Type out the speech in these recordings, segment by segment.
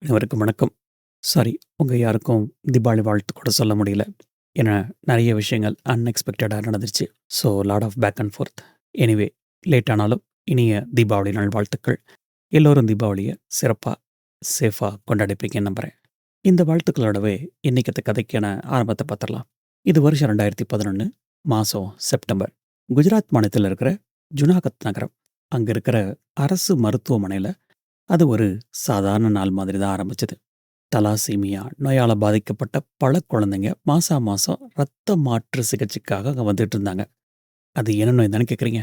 அனைவருக்கும் வணக்கம். சாரி, உங்கள் யாருக்கும் தீபாவளி வாழ்த்து கூட சொல்ல முடியல. ஏன்னா, நிறைய விஷயங்கள் அன்எக்ஸ்பெக்டடாக நடந்துருச்சு. So, lot of back and forth. Anyway, late ஆனாலும் இனிய தீபாவளி நல்வாழ்த்துக்கள். எல்லோரும் தீபாவளியை சிறப்பாக சேஃபாக கொண்டாடிப்பீங்கன்னு நம்புறேன். இந்த வாழ்த்துக்களோடவே இன்னைக்கத்த கதைக்கான ஆரம்பத்தை பார்த்துடலாம் இது வருஷம் ரெண்டாயிரத்தி பதினொன்று மாதம் செப்டம்பர். குஜராத் மாநிலத்தில் இருக்கிற ஜுனாகத் நகரம். அங்கே இருக்கிற அரசு மருத்துவமனையில் அது ஒரு சாதாரண நாள் மாதிரி தான் ஆரம்பிச்சது. தலாசீமியா நோயால் பாதிக்கப்பட்ட பல குழந்தைங்க மாசா மாசம் ரத்த மாற்று சிகிச்சைக்காக அங்கே வந்துட்டு இருந்தாங்க. அது என்ன நோய் தானே கேட்குறீங்க?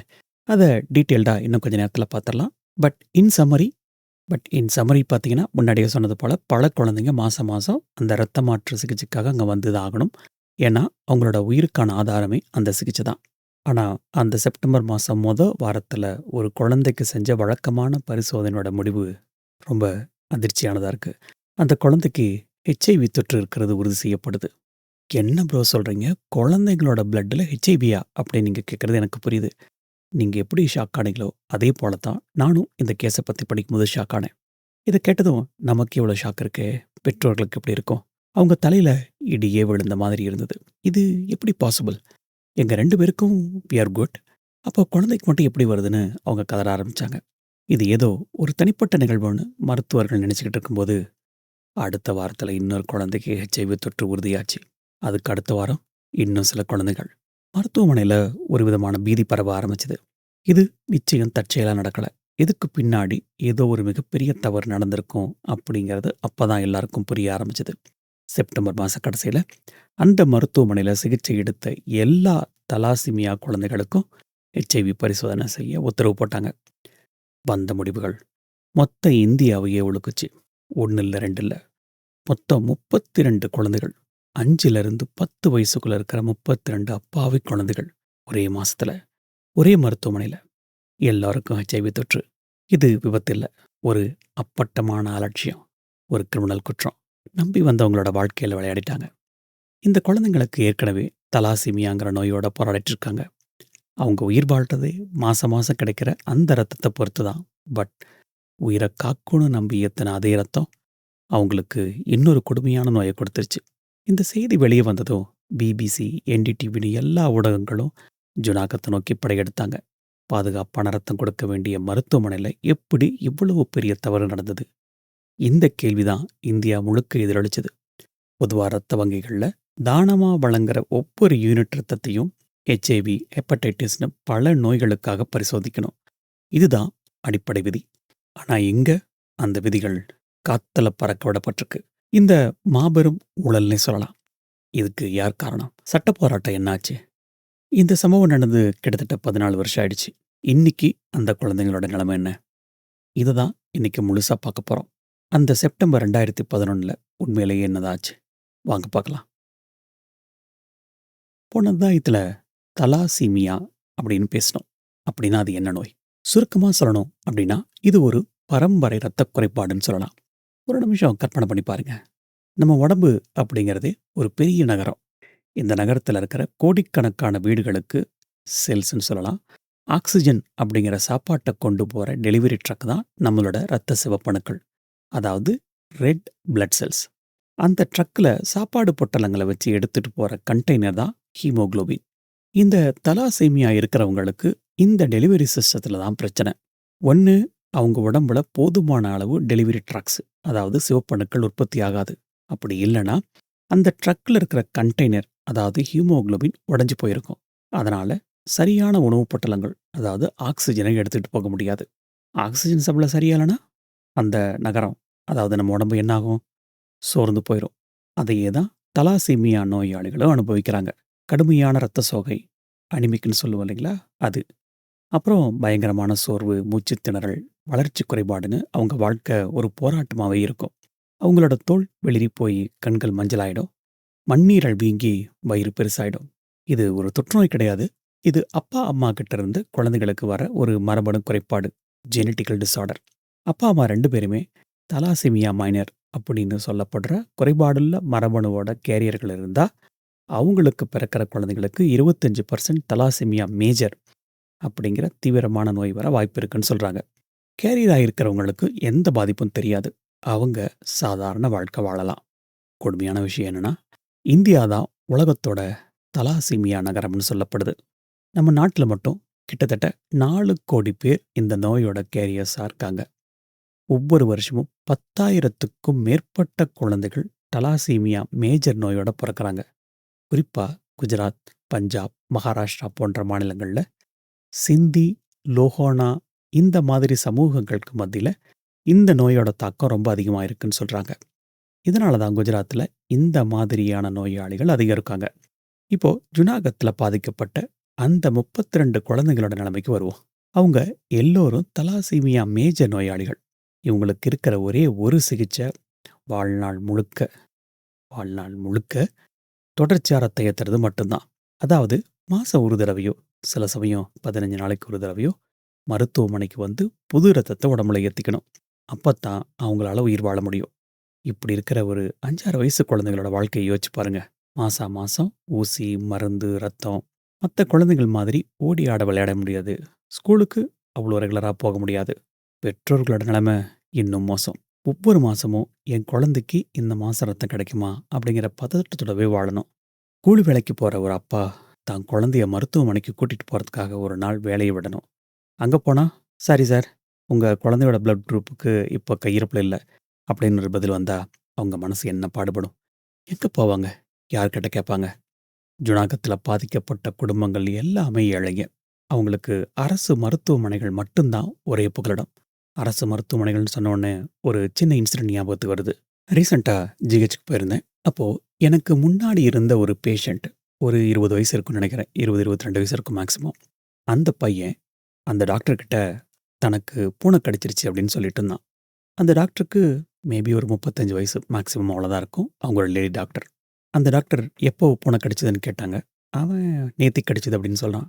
அதை டீட்டெயில்டாக இன்னும் கொஞ்ச நேரத்தில் பார்த்துடலாம் but in summary but in summary பார்த்தீங்கன்னா, முன்னாடியே சொன்னது போல் பல குழந்தைங்க மாதம் மாதம் அந்த ரத்த மாற்று சிகிச்சைக்காக அங்கே வந்து தான் ஆகணும். ஏன்னா, அவங்களோட உயிருக்கான ஆதாரமே அந்த சிகிச்சை தான். ஆனால் அந்த செப்டம்பர் மாதம் மொதல் வாரத்தில் ஒரு குழந்தைக்கு செஞ்ச வழக்கமான பரிசோதனையோட முடிவு ரொம்ப அதிர்ச்சியானதாக இருக்குது அந்த குழந்தைக்கு ஹெச்ஐவி தொற்று இருக்கிறது உறுதி செய்யப்படுது. "என்ன ப்ரோ சொல்கிறீங்க குழந்தைங்களோட பிளட்டில் ஹெச்ஐவியா?" அப்படின்னு நீங்கள் கேட்குறது எனக்கு புரியுது. நீங்கள் எப்படி ஷாக் ஆனீங்களோ, அதே போல தான் நானும் இந்த கேஸை பற்றி படிக்கும்போது ஷாக் ஆனேன். இதை கேட்டதும் நமக்கு எவ்வளோ ஷாக் இருக்கே! பெற்றோர்களுக்கு எப்படி இருக்கும்? அவங்க தலையில் இடியே விழுந்த மாதிரி இருந்தது. இது எப்படி பாசிபிள்? எங்க ரெண்டு பேருக்கும் வி ஆர் குட். அப்போ குழந்தைக்கு மட்டும் எப்படி வருதுன்னு அவங்க கதற ஆரம்பிச்சாங்க. இது ஏதோ ஒரு தனிப்பட்ட நிகழ்வுன்னு மருத்துவர்கள் நினச்சிக்கிட்டு இருக்கும்போது, அடுத்த வாரத்தில் இன்னொரு குழந்தைக்கு ஹெச்ஐவி தொற்று உறுதியாச்சு. அதுக்கு அடுத்த வாரம் இன்னும் சில குழந்தைகள். மருத்துவமனையில ஒரு விதமான பீதி பரவ ஆரம்பிச்சது. இது நிச்சயம் தற்செயலா நடக்கல. இதுக்கு பின்னாடி ஏதோ ஒரு மிகப்பெரிய தவறு நடந்திருக்கும் அப்படிங்கிறது அப்பதான் எல்லாருக்கும் புரிய ஆரம்பிச்சது. செப்டம்பர் மாச கடைசியில் அந்த மருத்துவமனையில சிகிச்சை எடுத்த எல்லா தலாசிமியா குழந்தைகளுக்கும் ஹெச்ஐவி பரிசோதனை செய்ய உத்தரவு போட்டாங்க. வந்த முடிவுகள் மொத்த இந்தியாவையே உலுக்குச்சு. 1 இல்ல 2 இல்ல. மொத்தம் 32 குழந்தைகள். 5லிருந்து 10 வயசுக்குள்ள இருக்கிற 32 அப்பாவி குழந்தைகள். ஒரே மாசத்துல. ஒரே மருத்துவமனையில. எல்லாருக்கும் ஹெச்ஐவி தொற்று. இது விபத்தில்லை ஒரு அப்பட்டமான அலட்சியம். ஒரு கிரிமினல் குற்றம். நம்பி வந்தவங்களோட வாழ்க்கையில் விளையாடிட்டாங்க. இந்த குழந்தைங்களுக்கு ஏற்கனவே தலாசிமியாங்கிற நோயோட போராடிட்டு இருக்காங்க. அவங்க உயிர் வாழ்றது மாதம் மாதம் கிடைக்கிற அந்த ரத்தத்தை பொறுத்து தான். பட் உயிரை காக்கும்னு நம்பி எத்தனை அதே ரத்தம், அவங்களுக்கு இன்னொரு கொடுமையான நோயை கொடுத்துருச்சு. இந்த செய்தி வெளியே வந்ததும் பிபிசி, என்டிடிவின்னு எல்லா ஊடகங்களும் ஜுனாகத்தை நோக்கி படையெடுத்தாங்க. பாதுகாப்பான ரத்தம் கொடுக்க வேண்டிய மருத்துவமனையில் எப்படி இவ்வளவு பெரிய தவறு நடந்தது? இந்த கேள்வி தான் இந்தியா முழுக்க எதிரொலிச்சது. பொதுவா ரத்த வங்கிகள்ல தானமா வழங்குற ஒவ்வொரு யூனிட் ரத்தத்தையும் ஹெச்ஐவி, ஹெப்படைட்டிஸ்னு பல நோய்களுக்காக பரிசோதிக்கணும். இதுதான் அடிப்படை விதி. ஆனா இங்க அந்த விதிகள் காத்தல பறக்க விடப்பட்டிருக்கு. இந்த மாபெரும் ஊழல்னே சொல்லலாம். இதுக்கு யார் காரணம்? சட்ட போராட்டம் என்னாச்சு? இந்த சம்பவம் நடந்து கிட்டத்தட்ட 14 வருஷம் ஆயிடுச்சு. இன்னிக்கு அந்த குழந்தைங்களோட நிலைமை என்ன? இத தான் இன்னைக்கு முழுசா பார்க்க போறோம். அந்த செப்டம்பர் 2011ல உண்மையிலேயே என்னதாச்சு? வாங்க பார்க்கலாம். போன அத்தியாயத்துல தலாசீமியா அப்படின்னு பேசினோம். அப்படின்னா அது என்ன நோய்? சுருக்கமா சொல்லணும் அப்படின்னா, இது ஒரு பரம்பரை இரத்த குறைபாடுன்னு சொல்லலாம். ஒரு நிமிஷம் கற்பனை பண்ணி பாருங்க. நம்ம உடம்பு அப்படிங்கிறது ஒரு பெரிய நகரம். இந்த நகரத்துல இருக்கிற கோடிக்கணக்கான வீடுகளுக்கு செல்ஸ்ன்னு சொல்லலாம். ஆக்சிஜன் அப்படிங்கிற சாப்பாட்ட கொண்டு போற டெலிவரி ட்ரக் தான் நம்மளோட ரத்த சிவப்பணுக்கள். அதாவது ரெட் பிளட் செல்ஸ். அந்த ட்ரக்கில் சாப்பாடு பொட்டலங்கள வச்சு எடுத்துட்டு போற கண்டெய்னர் தான் ஹீமோகுளோபின். இந்த தலாசேமியா இருக்கிறவங்களுக்கு இந்த டெலிவரி சிஸ்டத்துல தான் பிரச்சனை. ஒன்று அவங்க உடம்புல போதுமான அளவு டெலிவரி ட்ரக்ஸ் அதாவது சிவப்பணுக்கள் உற்பத்தி ஆகாது. அப்படி இல்லன்னா, அந்த ட்ரக்கில் இருக்கிற கண்டெய்னர் அதாவது ஹீமோகுளோபின் உடைஞ்சு போயிருக்கும். அதனால சரியான உணவு பொட்டலங்கள் அதாவது ஆக்சிஜனை எடுத்துட்டு போக முடியாது. ஆக்சிஜன் சப்ளை சரியாலனா அந்த நகரம் அதாவது நம்ம உடம்பு என்னாகும் சோர்ந்து போயிடும் அதையே தான் தலாசீமியா நோயாளிகளும் அனுபவிக்கிறாங்க. கடுமையான ரத்த சோகை அனிமிக்குன்னு சொல்லுவோம் இல்லைங்களா? அது. அப்புறம் பயங்கரமான சோர்வு, மூச்சு திணறல், வளர்ச்சி குறைபாடுன்னு அவங்க வாழ்க்கை ஒரு போராட்டமாவே இருக்கும். அவங்களோட தோல் வெளிரி போய் கண்கள் மஞ்சளாயிடும். மண்ணீரல் வீங்கி வயிறு பெருசாயிடும். இது ஒரு தொற்றுநோய் கிடையாது. இது அப்பா, அம்மா கிட்ட இருந்து குழந்தைகளுக்கு வர ஒரு மரபணு குறைபாடு. ஜெனடிக்கல் டிசார்டர் அப்பா, அம்மா ரெண்டு பேருமே தலாசிமியா மைனர் அப்படின்னு சொல்லப்படுற குறைபாடுள்ள மரபணுவோட கேரியர்கள் இருந்தா, அவங்களுக்கு பிறக்கிற குழந்தைங்களுக்கு இருபத்தஞ்சி பர்சன்ட் தலாசிமியா மேஜர் அப்படிங்கிற தீவிரமான நோய் வர வாய்ப்பு இருக்குன்னு சொல்றாங்க. கேரியராக இருக்கிறவங்களுக்கு எந்த பாதிப்பும் தெரியாது. அவங்க சாதாரண வாழ்க்கை வாழலாம். கொடுமையான விஷயம் என்னன்னா, இந்தியா தான் உலகத்தோட தலாசிமியா நகரம்னு சொல்லப்படுது. நம்ம நாட்டில் மட்டும் கிட்டத்தட்ட நாலு கோடி பேர் இந்த நோயோட கேரியர்ஸாக இருக்காங்க. ஒவ்வொரு வருஷமும் 10,000த்துக்கும் மேற்பட்ட குழந்தைகள் தலாசீமியா மேஜர் நோயோட பிறக்கிறாங்க குறிப்பா குஜராத், பஞ்சாப், மகாராஷ்டிரா போன்ற மாநிலங்கள்ல சிந்தி, லோஹோனா இந்த மாதிரி சமூகங்களுக்கு மத்தியில இந்த நோயோட தாக்கம் ரொம்ப அதிகமாக இருக்குன்னு சொல்றாங்க. இதனால தான் குஜராத்ல இந்த மாதிரியான நோயாளிகள் அதிகம் இருக்காங்க. இப்போ ஜுனாகத்தில் பாதிக்கப்பட்ட அந்த 32 குழந்தைகளோட நிலைமைக்கு வருவோம். அவங்க எல்லோரும் தலாசீமியா மேஜர் நோயாளிகள். இவங்களுக்கு இருக்கிற ஒரே ஒரு சிகிச்சை வாழ்நாள் முழுக்க வாழ்நாள் முழுக்க தொடர்ச்சியா ரத்தம் ஏத்துறது மட்டும்தான். அதாவது மாதம் ஒரு தடவையோ, சில சமயம் 15 நாளைக்கு ஒரு தடவையோ மருத்துவமனைக்கு வந்து புது ரத்தத்தை உடம்புல ஏற்றிக்கணும் அப்போ தான் அவங்களால உயிர் வாழ முடியும். இப்படி இருக்கிற ஒரு 5, 6 வயசு குழந்தைகளோட வாழ்க்கையை யோசிச்சு பாருங்க. மாசா மாசம் ஊசி, மருந்து, ரத்தம் மற்ற குழந்தைகள் மாதிரி ஓடி ஆட விளையாட முடியாது. ஸ்கூலுக்கு அவ்வளோ ரெகுலராக போக முடியாது. பெற்றோர்களோட நிலைமை இன்னும் மோசம். ஒவ்வொரு மாசமும் என் குழந்தைக்கு இந்த மாச ரத்தம் கிடைக்குமா? அப்படிங்கிற பதட்டத்தோடவே வாழணும். கூலி வேலைக்கு போற ஒரு அப்பா தான் குழந்தைய மருத்துவமனைக்கு கூட்டிட்டு போறதுக்காக ஒரு நாள் வேலையை விடணும். அங்க போனா, சரி சார், உங்க குழந்தையோட பிளட் குரூப்புக்கு இப்போ கையிருப்பில் இல்ல" அப்படின்னு ஒரு பதில் வந்தா அவங்க மனசு என்ன பாடுபடும்? எங்க போவாங்க? யார்கிட்ட கேட்பாங்க? ஜுனாகத்தில் பாதிக்கப்பட்ட குடும்பங்கள் எல்லாமே ஏழைங்க. அவங்களுக்கு அரசு மருத்துவமனைகள் மட்டும்தான் ஒரே புகலிடம். அரசு மருத்துவமனைகள்னு சொன்ன உடனே ஒரு சின்ன இன்சிடென்ட் ஞாபகத்துக்கு வருது. ரீசென்ட்டா ஜிஹெச்சுக்கு போயிருந்தேன். அப்போது எனக்கு முன்னாடி இருந்த ஒரு பேஷண்ட் ஒரு 20 வயசு இருக்கும்னு நினைக்கிறேன். 20, 22 வயசு இருக்கும் மேக்ஸிமம். அந்த பையன் அந்த டாக்டர்கிட்ட தனக்கு பூனை கடிச்சிருச்சு அப்படின்னு சொல்லிட்டு இருந்தான். அந்த டாக்டருக்கு மேபி ஒரு 35 வயசு மேக்ஸிமம் அவ்வளோதான் இருக்கும். அவங்களோட லேடி டாக்டர். அந்த டாக்டர் எப்போ பூனை கடிச்சதுன்னு கேட்டாங்க. அவன் நேத்தி கடிச்சது அப்படின்னு சொல்கிறான்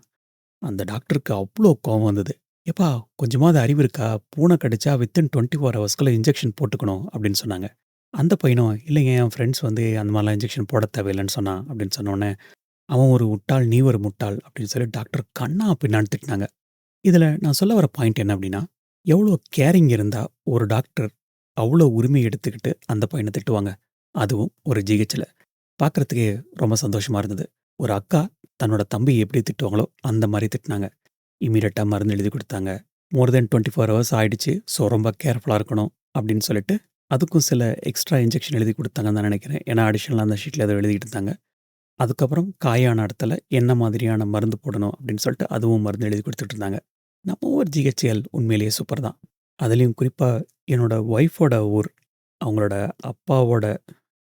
அந்த டாக்டருக்கு அவ்வளோ கோவம் வந்தது. "எப்பா கொஞ்சமாவது அறிவு இருக்கா? பூனை கடிச்சா வித்தின் 24 ஹவர்ஸ்க்குள்ள இன்ஜெக்ஷன் போட்டுக்கணும்" அப்படின்னு சொன்னாங்க. அந்த பையனும், "இல்லைங்க என் ஃப்ரெண்ட்ஸ் வந்து அந்த மாதிரிலாம் இன்ஜெக்ஷன் போட தேவையில்லைன்னு சொன்னான்" அப்படின்னு சொன்னோன்னே "அவன் ஒரு முட்டாள், நீ ஒரு முட்டாள்" அப்படின்னு சொல்லி டாக்டர் கண்ணா பின்னான்னு திட்டினாங்க. இதுல நான் சொல்ல வர பாயிண்ட் என்ன அப்படின்னா, எவ்வளோ கேரிங் இருந்தால் ஒரு டாக்டர் அவ்வளோ உரிமை எடுத்துக்கிட்டு அந்த பையனை திட்டுவாங்க. அதுவும் ஒரு ஜிஹெச்சில் பார்க்குறதுக்கே ரொம்ப சந்தோஷமா இருந்தது. ஒரு அக்கா தன்னோட தம்பி எப்படி திட்டுவாங்களோ அந்த மாதிரி திட்டினாங்க. இமீடியட்டாக மருந்து எழுதி கொடுத்தாங்க மோர் தென் 24 ஹவர்ஸ் ஆயிடுச்சு. ஸோ ரொம்ப கேர்ஃபுல்லாக இருக்கணும் அப்படின்னு சொல்லிட்டு, அதுக்கும் சில எக்ஸ்ட்ரா இன்ஜெக்ஷன் எழுதி கொடுத்தாங்கன்னு தான் நினைக்கிறேன். ஏன்னா அடிஷனலாக அந்த ஷீட்டில் அதை எழுதிட்டு இருந்தாங்க. அதுக்கப்புறம் காயான இடத்துல என்ன மாதிரியான மருந்து போடணும் அப்படின்னு சொல்லிட்டு அதுவும் மருந்து எழுதி கொடுத்துட்டு இருந்தாங்க. நம்ம ஊர் ஜிஹெச்எல் உண்மையிலேயே சூப்பர் தான். அதுலயும் குறிப்பாக என்னோட ஒய்ஃபோட ஊர், அவங்களோட அப்பாவோட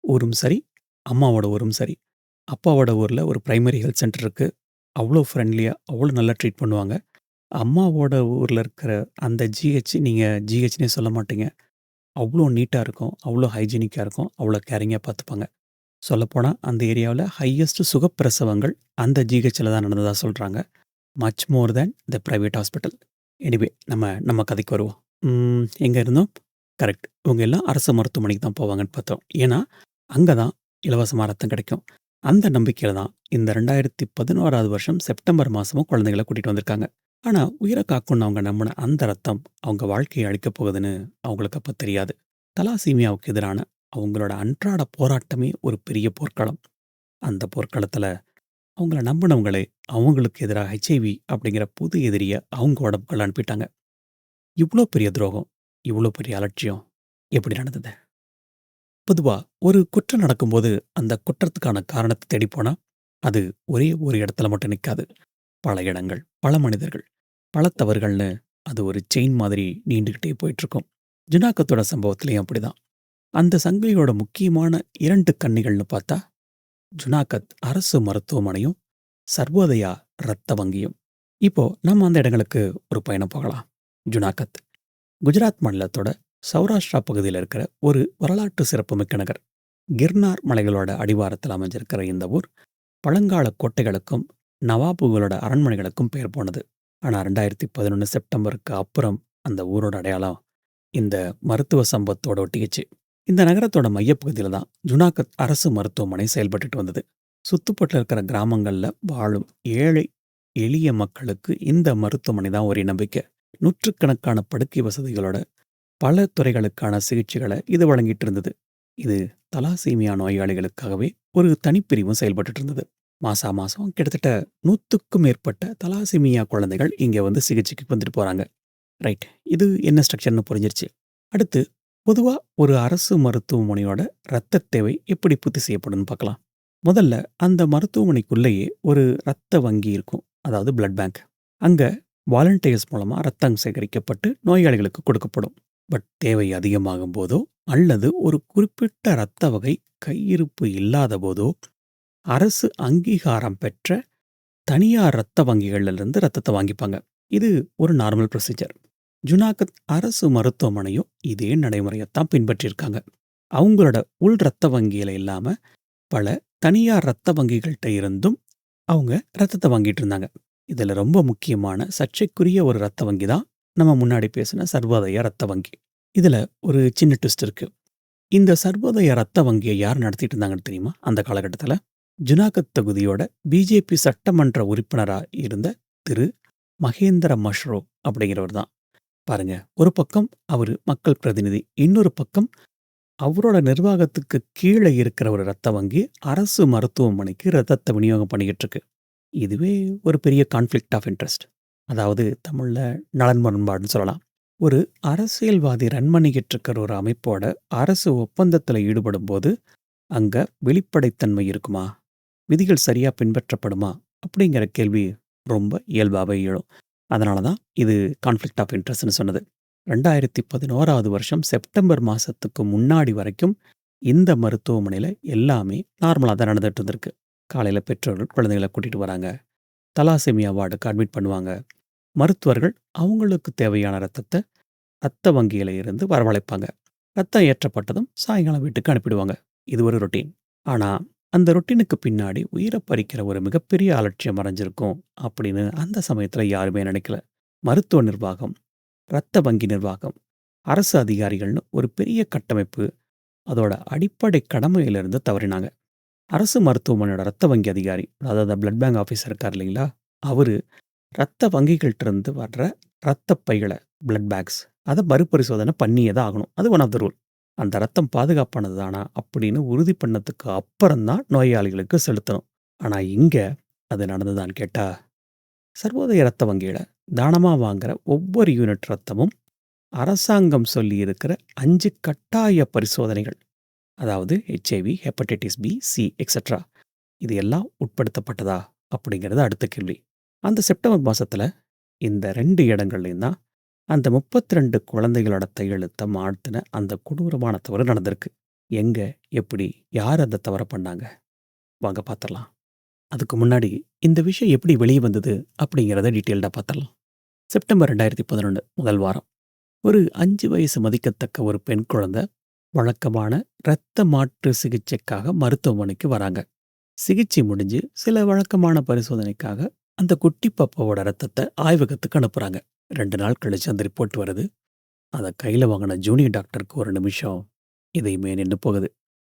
ஊரும் சரி, அம்மாவோட ஊரும் சரி. அப்பாவோட ஊர்ல ஒரு ப்ரைமரி ஹெல்த் சென்டர் இருக்கு. அவ்வளோ ஃப்ரெண்ட்லியாக அவ்வளோ நல்லா ட்ரீட் பண்ணுவாங்க. அம்மாவோட ஊரில் இருக்கிற அந்த ஜிஹெச் நீங்கள் ஜிஹெச்னே சொல்ல மாட்டீங்க. அவ்வளோ நீட்டாக இருக்கும். அவ்வளோ ஹைஜீனிக்காக இருக்கும். அவ்வளோ கேரிங்காக பார்த்துப்பாங்க. சொல்லப்போனால் அந்த ஏரியாவில் ஹையஸ்ட் சுகப்பிரசவங்கள் அந்த ஜிஹெச்சில் தான் நடந்ததாக சொல்கிறாங்க much more than the private hospital. Anyway நம்ம நம்ம கதைக்கு வருவோம். எங்கே இருந்தோம்? கரெக்ட். இவங்க எல்லாம் அரசு மருத்துவமனைக்கு தான் போவாங்கன்னு பார்த்தோம். ஏன்னா, அங்கே தான் இலவசமாக ரத்தம் கிடைக்கும். அந்த நம்பிக்கையில தான் இந்த 2011வது வருஷம் செப்டம்பர் மாசமும் குழந்தைகள கூட்டிட்டு வந்திருக்காங்க. ஆனா உயிர காக்கும்னு அவங்க நம்பின அந்த ரத்தம் அவங்க வாழ்க்கையை அழிக்கப் போகுதுன்னு அவங்களுக்கு அப்ப தெரியாது. தலாசீமியாவுக்கு எதிரான அவங்களோட அன்றாட போராட்டமே ஒரு பெரிய போர்க்களம். அந்த போர்க்களத்துல அவங்கள நம்பினவங்களே அவங்களுக்கு எதிரா ஹெச்ஐவி அப்படிங்கிற புது எதிரிய அவங்க உடம்புக்குள்ள அனுப்பிட்டாங்க. இவ்ளோ பெரிய துரோகம், இவ்ளோ பெரிய அலட்சியம் எப்படி நடந்தது? பொதுவா ஒரு குற்றம் நடக்கும்போது அந்த குற்றத்துக்கான காரணத்தை தேடி போனா, அது ஒரே ஒரு இடத்துல மட்டும் நிக்காது. பல இடங்கள், பல மனிதர்கள், பல தவறுகள்னு அது ஒரு செயின் மாதிரி நீண்டுகிட்டே போயிட்டுருக்கும். ஜுனாகத்தோட சம்பவத்திலயும் அப்படிதான். அந்த சங்கிலியோட முக்கியமான இரண்டு கண்ணிகள்னு பார்த்தா, ஜுனாகத் அரசு மருத்துவமனையும், சர்வோதயா ரத்த வங்கியும். இப்போ நம்ம அந்த இடங்களுக்கு ஒரு பயணம் போகலாம். ஜுனாக்கத் குஜராத் மாநிலத்தோட சௌராஷ்டிரா பகுதியில இருக்கிற ஒரு வரலாற்று சிறப்புமிக்க நகர். கிர்னார் மலைகளோட அடிவாரத்தில் அமைஞ்சிருக்கிற இந்த ஊர், பழங்கால கோட்டைகளுக்கும், நவாபுகளோட அரண்மனைகளுக்கும் பெயர் போனது. ஆனா 2011 செப்டம்பருக்கு அப்புறம் அந்த ஊரோட அடையாளம் இந்த மருத்துவ சம்பத்தோட ஒட்டிக்கிச்சு. இந்த நகரத்தோட மையப்பகுதியில தான் ஜுனாகத் அரசு மருத்துவமனை செயல்பட்டுட்டு வந்தது. சுத்துப்பட்டுல இருக்கிற கிராமங்கள்ல வாழும் ஏழை, எளிய மக்களுக்கு இந்த மருத்துவமனை தான் ஒரே நம்பிக்கை. நூற்றுக்கணக்கான படுக்கை வசதிகளோட பல துறைகளுக்கான சிகிச்சைகளை இது வழங்கிட்டு இருந்தது. இது தலாசீமியா நோயாளிகளுக்காகவே ஒரு தனிப்பிரிவும் செயல்பட்டு இருந்தது. மாசா மாசம் கிட்டத்தட்ட 100க்கும் மேற்பட்ட தலாசீமியா குழந்தைகள் இங்க வந்து சிகிச்சைக்கு வந்துட்டு போறாங்க. ரைட். இது என்ன ஸ்ட்ரக்சர்ன்னு புரிஞ்சிருச்சு. அடுத்து பொதுவா ஒரு அரசு மருத்துவமனையோட இரத்த தேவை எப்படி பூர்த்தி செய்யப்படும்னு பார்க்கலாம். முதல்ல அந்த மருத்துவமனைக்குள்ளேயே ஒரு இரத்த வங்கி இருக்கும். அதாவது பிளட் பேங்க். அங்க வாலண்டியர்ஸ் மூலமா ரத்தம் சேகரிக்கப்பட்டு நோயாளிகளுக்கு கொடுக்கப்படும். பட் தேவை அதிகமாகும் போதோ அல்லது ஒரு குறிப்பிட்ட இரத்த வகை கையிருப்பு இல்லாத போதோ அரசு அங்கீகாரம் பெற்ற தனியார் இரத்த வங்கிகள்ல இருந்து ரத்தத்தை வாங்கிப்பாங்க. இது ஒரு நார்மல் ப்ரொசீஜர். ஜுனாகத் அரசு மருத்துவமனையும் இதே நடைமுறையத்தான் பின்பற்றியிருக்காங்க. அவங்களோட உள் இரத்த வங்கியில் இல்லாம பல தனியார் இரத்த வங்கிகள்கிட்ட இருந்தும் அவங்க ரத்தத்தை வாங்கிட்டு இருந்தாங்க. இதுல ரொம்ப முக்கியமான சர்ச்சைக்குரிய ஒரு இரத்த வங்கி தான் நம்ம முன்னாடி பேசின சர்வோதய இரத்த வங்கி. இதில் ஒரு சின்ன ட்விஸ்ட் இருக்கு. இந்த சர்வோதய இரத்த வங்கியை யார் நடத்திட்டு இருந்தாங்கன்னு தெரியுமா? அந்த காலகட்டத்துல ஜுனாகத் தொகுதியோட பிஜேபி சட்டமன்ற உறுப்பினராக இருந்த திரு மகேந்திர மஷ்ரோ அப்படிங்கிறவர் தான். பாருங்க ஒரு பக்கம் அவர் மக்கள் பிரதிநிதி. இன்னொரு பக்கம் அவரோட நிர்வாகத்துக்கு கீழே இருக்கிற ஒரு இரத்த வங்கி அரசு மருத்துவமனைக்கு ரத்தத்தை விநியோகம் பண்ணிக்கிட்டு இருக்கு. இதுவே ஒரு பெரிய கான்ஃப்ளிக்ட் ஆஃப் இன்ட்ரெஸ்ட். அதாவது தமிழ்ல நலன் முரண்பாடுன்னு சொல்லலாம். ஒரு அரசியல்வாதி ரன் பண்ணிக்கிட்டு இருக்கிற ஒரு அமைப்போட அரசு ஒப்பந்தத்துல ஈடுபடும்போது அங்க வெளிப்படைத்தன்மை இருக்குமா? விதிகள் சரியா பின்பற்றப்படுமா? அப்படிங்கிற கேள்வி ரொம்ப இயல்பாகவே எழும். அதனால தான் இது கான்ஃப்ளிக்ட் ஆஃப் இன்ட்ரெஸ்ட்னு சொன்னது. 2011வது வருஷம் செப்டம்பர் மாதத்துக்கு முன்னாடி வரைக்கும் இந்த மருத்துவமனையில் எல்லாமே நார்மலாக தான் நடந்துகிட்டு இருந்திருக்கு. காலையில் பெற்றோர்கள் குழந்தைகள கூட்டிகிட்டு வராங்க. தலாசெமியா வார்டுக்கு அட்மிட் பண்ணுவாங்க. மருத்துவர்கள் அவங்களுக்கு தேவையான ரத்தத்தை ரத்த வங்கியில இருந்து வரவழைப்பாங்க. ரத்தம் ஏற்றப்பட்டதும் சாயங்காலம் வீட்டுக்கு அனுப்பிடுவாங்க. இது ஒரு ரொட்டீன். ஆனா அந்த ரொட்டீனுக்கு பின்னாடி உயிர பறிக்கிற ஒரு மிகப்பெரிய அலட்சியம் மறைஞ்சிருக்கும் அப்படின்னு அந்த சமயத்துல யாருமே நினைக்கல. மருத்துவ நிர்வாகம், இரத்த வங்கி நிர்வாகம், அரசு அதிகாரிகள்னு ஒரு பெரிய கட்டமைப்பு அதோட அடிப்படை கடமையிலிருந்து தவறினாங்க. அரசு மருத்துவமனையோட ரத்த வங்கி அதிகாரி அதாவது அந்த பிளட் பேங்க் ஆஃபீஸர் இருக்கார் இல்லைங்களா? அவர் இரத்த வங்கிகள்கிட்டருந்து வர்ற ரத்த பைகளை பிளட் பேக்ஸ் அதை மறுபரிசோதனை பண்ணியே தான் ஆகணும். அது ஒன் ஆஃப் த ரூல். அந்த ரத்தம் பாதுகாப்பானது தானா அப்படின்னு உறுதி பண்ணதுக்கு அப்புறம் தான் நோயாளிகளுக்கு செலுத்தணும். ஆனால் இங்கே அது நடந்ததான்னு கேட்டா, சர்வோதய இரத்த வங்கியில் தானமாக வாங்குற ஒவ்வொரு யூனிட் ரத்தமும் அரசாங்கம் சொல்லியிருக்கிற அஞ்சு கட்டாய பரிசோதனைகள் அதாவது HIV, hepatitis B, C etcetera இது எல்லாம் உட்படுத்தப்பட்டதா? அப்படிங்கிறது அடுத்த கேள்வி. அந்த செப்டம்பர் மாசத்துல இந்த ரெண்டு இடங்கள்லையும் தான் அந்த 32 குழந்தைகளோட தையெழுத்தை மாத்துன அந்த கொடூரமான தவறு நடந்திருக்கு. எங்க, எப்படி, யார் அந்த தவற பண்ணாங்க? வாங்க பாத்துரலாம். அதுக்கு முன்னாடி இந்த விஷயம் எப்படி வெளியே வந்தது அப்படிங்கிறத டீட்டெயில்டா பார்த்துடலாம் செப்டம்பர் 2011 முதல் வாரம். ஒரு அஞ்சு வயசு மதிக்கத்தக்க ஒரு பெண் குழந்தை வழக்கமான இரத்த மாற்று சிகிச்சைக்காக மருத்துவமனைக்கு வராங்க. சிகிச்சை முடிஞ்சு சில வழக்கமான பரிசோதனைக்காக அந்த குட்டி பாப்பாவோட ரத்தத்தை ஆய்வகத்துக்கு அனுப்புறாங்க. ரெண்டு நாள் கழிச்சு அந்த ரிப்போர்ட் வருது. அதை கையில் வாங்கின ஜூனியர் டாக்டருக்கு ஒரு நிமிஷம் இதையுமே நின்று போகுது.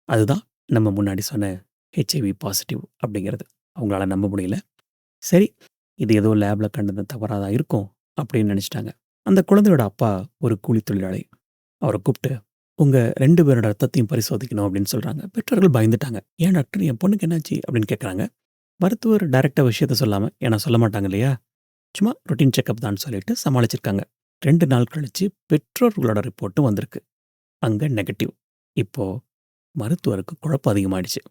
அதுதான் நம்ம முன்னாடி சொன்ன ஹெச்ஐவி பாசிட்டிவ் அப்படிங்கிறது. அவங்களால நம்ப முடியல. சரி, இது ஏதோ லேபில் கண்டது தவறாக தான் இருக்கும் அப்படின்னு நினச்சிட்டாங்க அந்த குழந்தையோட அப்பா ஒரு கூலி தொழிலாளி. அவரை கூப்பிட்டு உங்கள் ரெண்டு பேரோட ரத்தத்தையும் பரிசோதிக்கணும் அப்படின்னு சொல்கிறாங்க பெற்றோர்கள் பயந்துட்டாங்க. ஏன் டாக்டர் என் பொண்ணுக்கு என்னாச்சு? அப்படின்னு கேட்குறாங்க மருத்துவர் டைரெக்டாக விஷயத்த சொல்லாமல் ஏன்னா சொல்ல மாட்டாங்க இல்லையா? சும்மா ரொட்டீன் செக்கப் தான் சொல்லிட்டு சமாளிச்சிருக்காங்க. ரெண்டு நாள் கழித்து பெற்றோர்களோட ரிப்போர்ட்டும் வந்திருக்கு. அங்கே நெகட்டிவ். இப்போது மருத்துவருக்கு குழப்பம் அதிகமாயிடுச்சு.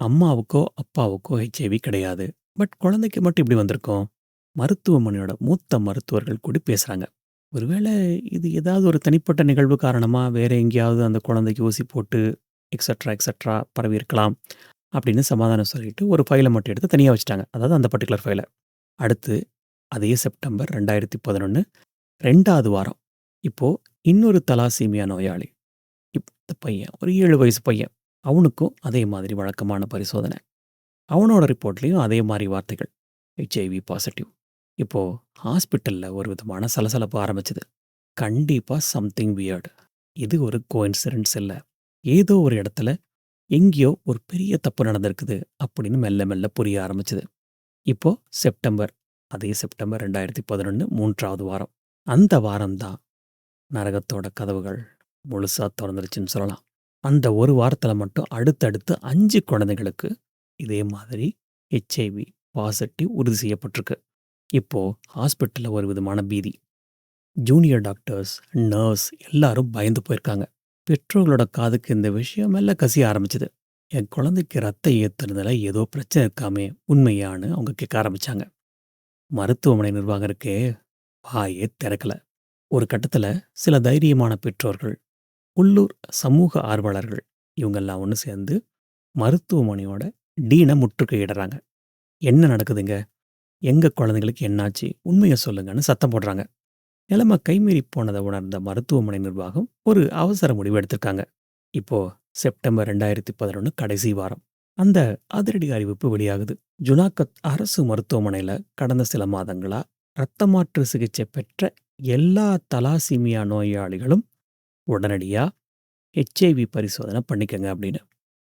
அம்மாவுக்கோ, அப்பாவுக்கோ ஹெச்ஐவி கிடையாது. பட் குழந்தைக்கு மட்டும் இப்படி வந்திருக்கும்? மருத்துவமனையோட மூத்த மருத்துவர்கள் கூடி பேசுகிறாங்க ஒருவேளை இது ஏதாவது ஒரு தனிப்பட்ட நிகழ்வு காரணமா வேற எங்கேயாவது அந்த குழந்தைக்கு ஊசி போட்டு எக்ஸெட்ரா, எக்ஸெட்ரா பரவியிருக்கலாம் அப்படின்னு சமாதானம் சொல்லிட்டு ஒரு ஃபைல மட்டும் எடுத்து தனியா வச்சுட்டாங்க. அதாவது அந்த பர்ட்டிகுலர் ஃபைல. அடுத்து அதே செப்டம்பர் 2011 2வது வாரம். இப்போ இன்னொரு தலாசீமியா நோயாளி. இப் இந்த பையன் ஒரு 7 வயசு பையன். அவனுக்கும் அதே மாதிரி வழக்கமான பரிசோதனை. அவனோட ரிப்போர்ட்லயும் அதே மாரி வார்த்தைகள். HIV positive. இப்போ ஹாஸ்பிட்டலில் ஒரு விதமான சலசலப்பு ஆரம்பிச்சது. கண்டிப்பா சம்திங் வியர்டு இது ஒரு கோஇன்சிடென்ஸ் இல்ல. ஏதோ ஒரு இடத்துல எங்கேயோ ஒரு பெரிய தப்பு நடந்திருக்குது அப்படின்னு மெல்ல மெல்ல புரிய ஆரம்பிச்சது. இப்போ செப்டம்பர் அதே செப்டம்பர் 2011 3வது வாரம். அந்த வாரம் தான் நரகத்தோட கதவுகள் முழுசா திறந்துருச்சுன்னு சொல்லலாம். அந்த ஒரு வாரத்துல மட்டும் அடுத்தடுத்து அஞ்சு குழந்தைகளுக்கு இதே மாதிரி ஹெச்ஐவி பாசிட்டிவ் உறுதி செய்யப்பட்டிருக்கு. இப்போ ஹாஸ்பிட்டலில் ஒரு விதமான பீதி. ஜூனியர் டாக்டர்ஸ், நர்ஸ் எல்லாரும் பயந்து போயிருக்காங்க. பெற்றோர்களோட காதுக்கு இந்த விஷயம் மெல்ல கசிய ஆரம்பிச்சது. என் குழந்தைக்கு ரத்தம் ஏத்துறதுல ஏதோ பிரச்சனை இருக்காமே உண்மையான்னு அவங்க கேட்க ஆரம்பிச்சாங்க. மருத்துவமனை நிர்வாகம் இருக்கே வாயே திறக்கல. ஒரு கட்டத்துல சில தைரியமான பெற்றோர்கள், உள்ளூர் சமூக ஆர்வலர்கள் இவங்கெல்லாம் ஒன்று சேர்ந்து மருத்துவமனையோட டீன முற்றுகையிடுறாங்க. என்ன நடக்குதுங்க? எங்க குழந்தைங்களுக்கு என்னாச்சு? உண்மைய சொல்லுங்கன்னு சத்தம் போடுறாங்க. நிலைமை கைமீறி போனதை உணர்ந்த மருத்துவமனை நிர்வாகம் ஒரு அவசர முடிவு எடுத்திருக்காங்க. இப்போ செப்டம்பர் 2011 கடைசி வாரம். அந்த அதிரடி அறிவிப்பு வெளியாகுது. ஜுனாகத் அரசு மருத்துவமனையில கடந்த சில மாதங்களா இரத்த மாற்று சிகிச்சை பெற்ற எல்லா தலாசீமியா நோயாளிகளும் உடனடியா ஹெச்ஐவி பரிசோதனை பண்ணிக்கங்க அப்படின்னு.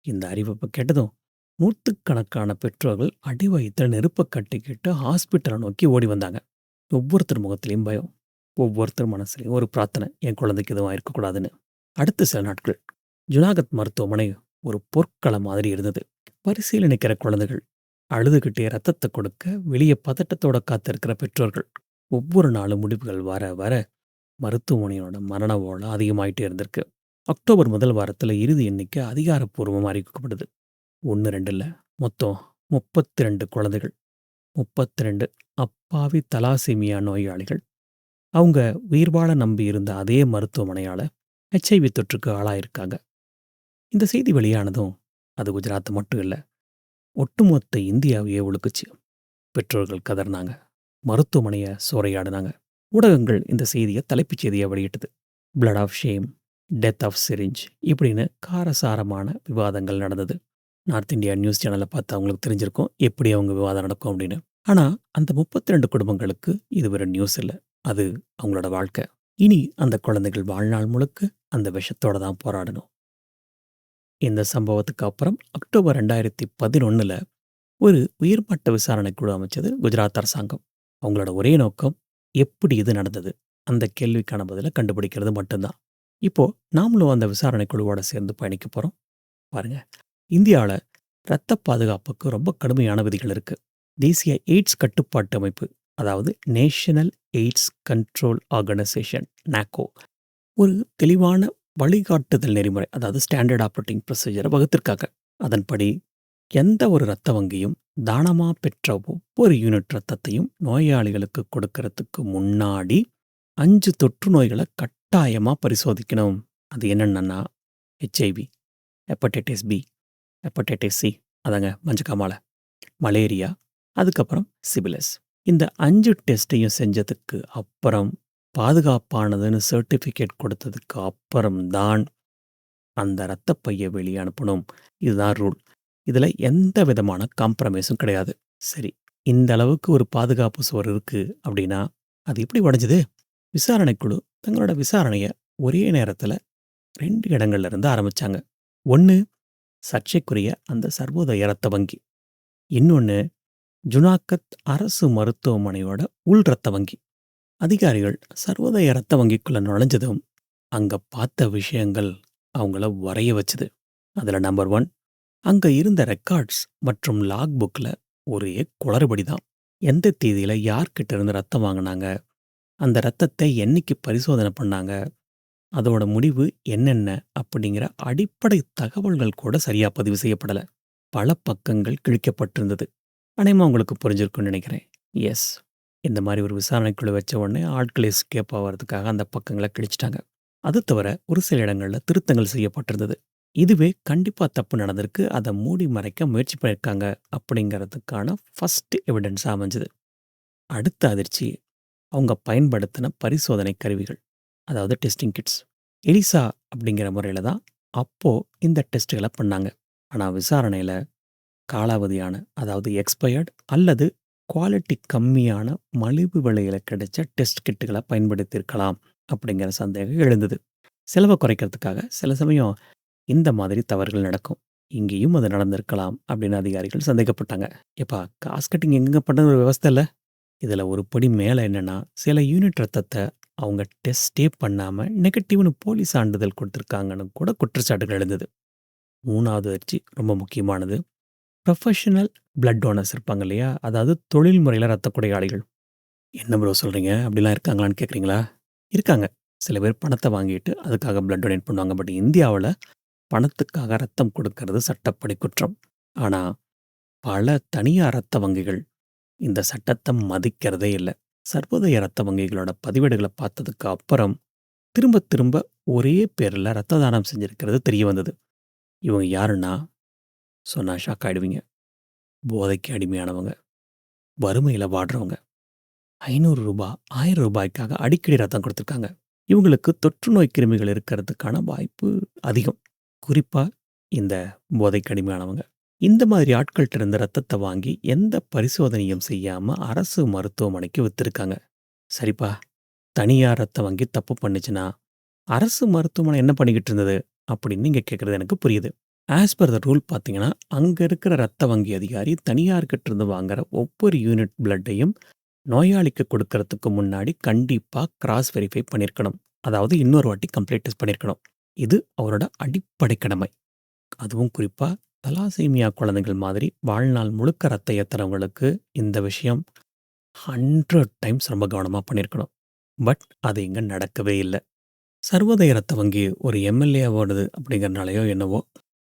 இந்த அறிவிப்பு கேட்டதும் நூற்றுக்கணக்கான பெற்றோர்கள் அடிவயித்துல நெருப்ப கட்டிக்கிட்டு ஹாஸ்பிட்டலை நோக்கி ஓடி வந்தாங்க. ஒவ்வொருத்தர் முகத்திலையும் பயம். ஒவ்வொருத்தர் மனசுலையும் ஒரு பிரார்த்தனை என் குழந்தைக்கு எதுவும் இருக்கக்கூடாதுன்னு. அடுத்த சில நாட்கள் ஜுனாகத் மருத்துவமனை ஒரு பொற்களம் மாதிரி இருந்தது. வரிசையில் குழந்தைகள், அழுதுகிட்டே ரத்தத்தை கொடுக்க வெளியே பதட்டத்தோட காத்திருக்கிற பெற்றோர்கள். ஒவ்வொரு நாளும் முடிவுகள் வர வர மருத்துவமனையோட மரண ஓலம் அதிகமாயிட்டே இருந்திருக்கு. அக்டோபர் முதல் வாரத்தில் இறுதி எண்ணிக்கை அதிகாரப்பூர்வமாக அறிவிக்கப்படுது. ஒன்று ரெண்டு இல்ல மொத்தம் 32 குழந்தைகள். 32 அப்பாவி தலாசீமியா நோயாளிகள். அவங்க உயிர் வாழ நம்பியிருந்த அதே மருத்துவமனையால ஹெச்ஐவி தொற்றுக்கு ஆளாயிருக்காங்க. இந்த செய்தி வெளியானதும் அது குஜராத் மட்டும் இல்ல. ஒட்டுமொத்த இந்தியாவையே ஒழுக்குச்சு பெற்றோர்கள் கதறினாங்க. மருத்துவமனைய சூறையாடினாங்க. ஊடகங்கள் இந்த செய்தியை தலைப்புச் செய்தியாக வெளியிட்டது. Blood of shame, death of syringe இப்படின்னு காரசாரமான விவாதங்கள் நடந்தது. நார்த் இந்தியா நியூஸ் சேனலை பார்த்து அவங்களுக்கு தெரிஞ்சிருக்கும் எப்படி அவங்க விவாதம் நடக்கும் அப்படின்னு. ஆனால் அந்த 32 குடும்பங்களுக்கு இது வேறு நியூஸ் இல்லை அது அவங்களோட வாழ்க்கை. இனி அந்த குழந்தைகள் வாழ்நாள் முழுக்க அந்த விஷத்தோட தான் போராடணும். இந்த சம்பவத்துக்கு அப்புறம் அக்டோபர் 2011ல ஒரு உயிர்மட்ட விசாரணை குழு அமைச்சது குஜராத் அரசாங்கம். அவங்களோட ஒரே நோக்கம் எப்படி இது நடந்தது? அந்த கேள்விக்கான பதிலை கண்டுபிடிக்கிறது மட்டும்தான். இப்போ நாமளும் அந்த விசாரணை குழுவோட சேர்ந்து பயணிக்க போகிறோம் பாருங்க. இந்தியாவில் இரத்த பாதுகாப்புக்கு ரொம்ப கடுமையான விதிகள் இருக்கு. தேசிய எய்ட்ஸ் கட்டுப்பாட்டு அமைப்பு அதாவது National AIDS Control Organisation NACO ஒரு தெளிவான வழிகாட்டுதல் நெறிமுறை அதாவது ஸ்டாண்டர்ட் ஆப்ரேட்டிங் ப்ரொசீஜரை வகுத்திருக்காங்க. அதன்படி எந்த ஒரு இரத்த வங்கியும் தானமா பெற்ற ஒவ்வொரு யூனிட் ரத்தத்தையும் நோயாளிகளுக்கு கொடுக்கறதுக்கு முன்னாடி அஞ்சு தொற்று நோய்களை கட்டாயமா பரிசோதிக்கணும். அது என்னென்னா HIV, hepatitis B, hepatitis C அதாங்க மஞ்சக்காமாலை, மலேரியா, அதுக்கப்புறம் சிபிலஸ் இந்த அஞ்சு டெஸ்ட்டையும் செஞ்சதுக்கு அப்புறம் பாதுகாப்பானதுன்னு சர்டிஃபிகேட் கொடுத்ததுக்கு அப்புறம் தான் அந்த இரத்தப்பையை வெளியே அனுப்பணும். இதுதான் ரூல். இதில் எந்த விதமான காம்ப்ரமைஸும் கிடையாது. சரி இந்த அளவுக்கு ஒரு பாதுகாப்பு சுவர் இருக்கு அப்படின்னா அது எப்படி உடைஞ்சது? விசாரணைக்குழு தங்களோட விசாரணையை ஒரே நேரத்தில் ரெண்டு இடங்கள்ல இருந்து ஆரம்பிச்சாங்க. ஒன்று சர்ச்சைக்குரிய அந்த சர்வோதய இரத்த வங்கி. இன்னொன்னு ஜுனாகத் அரசு மருத்துவமனையோட உள் இரத்த வங்கி. அதிகாரிகள் சர்வோதய இரத்த வங்கிக்குள்ள நுழைஞ்சதும் அங்க பார்த்த விஷயங்கள் அவங்கள வரைய வச்சுது. அதுல நம்பர் ஒன் அங்க இருந்த ரெக்கார்ட்ஸ் மற்றும் லாக் புக்ல ஒரே குளறுபடி தான். எந்த தேதியில யார்கிட்ட இருந்து ரத்தம் வாங்குனாங்க? அந்த ரத்தத்தை என்னைக்கு பரிசோதனை பண்ணாங்க? அதோட முடிவு என்னென்ன? அப்படிங்கிற அடிப்படை தகவல்கள் கூட சரியா பதிவு செய்யப்படல. பல பக்கங்கள் கிழிக்கப்பட்டிருந்தது. அனைமா உங்களுக்கு புரிஞ்சிருக்கும்னு நினைக்கிறேன். எஸ். இந்த மாதிரி ஒரு விசாரணைக்குழு வச்ச உடனே ஆட்களை ஸ்கேப் ஆவறதுக்காக அந்த பக்கங்களை கிழிச்சுட்டாங்க. அது தவிர ஒரு சில இடங்கள்ல திருத்தங்கள் செய்யப்பட்டிருந்தது. இதுவே கண்டிப்பா தப்பு நடந்திருக்கு. அத மூடி மறைக்க முயற்சி பண்ணியிருக்காங்க அப்படிங்கிறதுக்கான ஃபர்ஸ்ட் எவிடன்ஸ் அமைஞ்சது. அடுத்த அதிர்ச்சி அவங்க பயன்படுத்தின பரிசோதனை கருவிகள். அதாவது டெஸ்டிங் கிட்ஸ். எலிசா அப்படிங்கிற முறையில் தான் அப்போது இந்த டெஸ்ட்டுகளை பண்ணாங்க. ஆனால் விசாரணையில் காலாவதியான அதாவது எக்ஸ்பயர்ட் அல்லது குவாலிட்டி கம்மியான மலிவு விலையில் கிடைச்ச டெஸ்ட் கிட்டுகளை பயன்படுத்தியிருக்கலாம் அப்படிங்கிற சந்தேகம் எழுந்தது. செலவை குறைக்கிறதுக்காக சில சமயம் இந்த மாதிரி தவறுகள் நடக்கும். இங்கேயும் அது நடந்திருக்கலாம் அப்படின்னு அதிகாரிகள் சந்தேகப்பட்டாங்க. எப்பா காசு கட்டிங் எங்கெங்க பண்றது ஒரு விவஸ்தை இதில் ஒரு படி மேலே என்னென்னா சில யூனிட் ரத்தத்தை அவங்க டெஸ்டே பண்ணாமல் நெகட்டிவ்னு போலீஸ் சான்றிதழ் கொடுத்துருக்காங்கன்னு கூட குற்றச்சாட்டுகள் எழுந்தது. மூணாவது வச்சு ரொம்ப முக்கியமானது, ப்ரொஃபஷனல் பிளட் டோனர்ஸ் இருப்பாங்க இல்லையா? அதாவது தொழில் முறையில இரத்த "என்ன ப்ரோ சொல்கிறீங்க அப்படிலாம் இருக்காங்களான்னு கேட்குறீங்களா?" இருக்காங்க. சில பேர் பணத்தை வாங்கிட்டு அதுக்காக பிளட் டொனேட் பண்ணுவாங்க. பட் இந்தியாவில் பணத்துக்காக ரத்தம் கொடுக்கறது சட்டப்படி குற்றம். ஆனால் பல தனியார் ரத்த வங்கிகள் இந்த சட்டத்தை மதிக்கிறதே இல்லை சர்வோதய ரத்த வங்கிகளோட பதிவேடுகளை பார்த்ததுக்கு அப்புறம், திரும்ப திரும்ப ஒரே பேரில் ரத்த தானம் செஞ்சிருக்கிறது தெரிய வந்தது. இவங்க யாருன்னா, சொன்னா ஷாக் ஆயிடுவீங்க. போதைக்கு அடிமையானவங்க. வறுமையில் வாடுறவங்க. ஐநூறு ரூபாய் ஆயிரம் ரூபாய்க்காக அடிக்கடி ரத்தம் கொடுத்துருக்காங்க. இவங்களுக்கு தொற்றுநோய் கிருமிகள் இருக்கிறதுக்கான வாய்ப்பு அதிகம். குறிப்பாக இந்த போதைக்கு அடிமையானவங்க. இந்த மாதிரி ஆட்கள்கிட்ட இருந்து ரத்தத்தை வாங்கி எந்த பரிசோதனையும் செய்யாம அரசு மருத்துவமனைக்கு வித்திருக்காங்க. சரிப்பா, தனியார் ரத்த வங்கி தப்பு பண்ணுச்சுன்னா, அரசு மருத்துவமனை என்ன பண்ணிக்கிட்டு இருந்தது? அப்படின்னு நீங்க கேட்கறது எனக்கு புரியுது. ஆஸ் பர் த ரூல் பார்த்தீங்கன்னா, அங்க இருக்கிற ரத்த வங்கி அதிகாரி தனியார்கிட்ட இருந்து வாங்குற ஒவ்வொரு யூனிட் பிளட்டையும் நோயாளிக்கு கொடுக்கறதுக்கு முன்னாடி கண்டிப்பா கிராஸ் வெரிஃபை பண்ணியிருக்கணும். அதாவது இன்னொரு வாட்டி கம்ப்ளீட் டெஸ்ட் பண்ணியிருக்கணும். இது அவரோட அடிப்படை கடமை. அதுவும் குறிப்பா தலாசீமியா குழந்தைகள் மாதிரி வாழ்நாள் முழுக்க ரத்தம் ஏத்துறவங்களுக்கு இந்த விஷயம் 100 டைம்ஸ் ரொம்ப கவனமாக பண்ணியிருக்கணும். பட் அது இங்கே நடக்கவே இல்லை சர்வோதய ரத்த வங்கி ஒரு எம்.எல்.ஏ அப்படிங்கிறனாலையோ என்னவோ,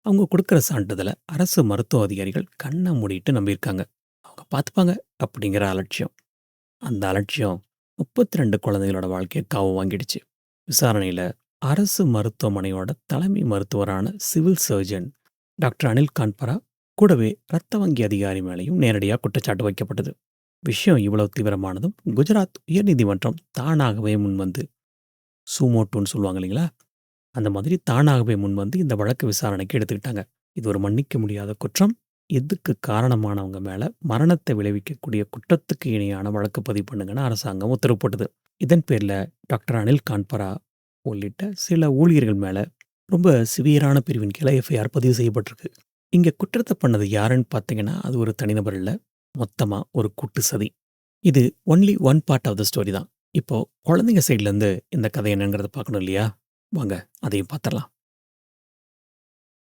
அவங்க கொடுக்குற சான்றிதழை அரசு மருத்துவ அதிகாரிகள் கண்ணை மூடிட்டு நம்பியிருக்காங்க. அவங்க பார்த்துப்பாங்க அப்படிங்கிற அலட்சியம். அந்த அலட்சியம் 32 குழந்தைகளோட வாழ்க்கையை காவு வாங்கிடுச்சு. விசாரணையில் அரசு மருத்துவமனையோட தலைமை மருத்துவரான civil surgeon doctor Anil Kanpara கூடவே ரத்த வங்கி அதிகாரி மேலேயும் நேரடியாக குற்றச்சாட்டு வைக்கப்பட்டது. விஷயம் இவ்வளவு தீவிரமானதும் குஜராத் உயர்நீதிமன்றம் தானாகவே முன்வந்து சூமோட்டுன்னு சொல்லுவாங்க இல்லைங்களா? அந்த மாதிரி தானாகவே முன்வந்து இந்த வழக்கு விசாரணைக்கு எடுத்துக்கிட்டாங்க. இது ஒரு மன்னிக்க முடியாத குற்றம். இதுக்கு காரணமானவங்க மேலே மரணத்தை விளைவிக்கக்கூடிய குற்றத்துக்கு இணையான வழக்கு பதிவு பண்ணுங்கன்னு அரசாங்கம் உத்தரவு போட்டது. இதன் பேரில் டாக்டர் அனில் கான்பரா உள்ளிட்ட சில ஊழியர்கள் மேலே ரொம்ப சிவியரான பிரிவின் கீழே எஃப்.ஐ.ஆர் பதிவு செய்யப்பட்டிருக்கு. இங்கே குற்றத்தை பண்ணது யாருன்னு பார்த்தீங்கன்னா, அது ஒரு தனிநபர் இல்லை மொத்தமாக ஒரு கூட்டு சதி. இது only one part of the story தான். இப்போ குழந்தைங்க சைட்லேருந்து இந்த கதை என்னங்கிறத பார்க்கணும் இல்லையா? வாங்க அதையும் பார்த்துடலாம்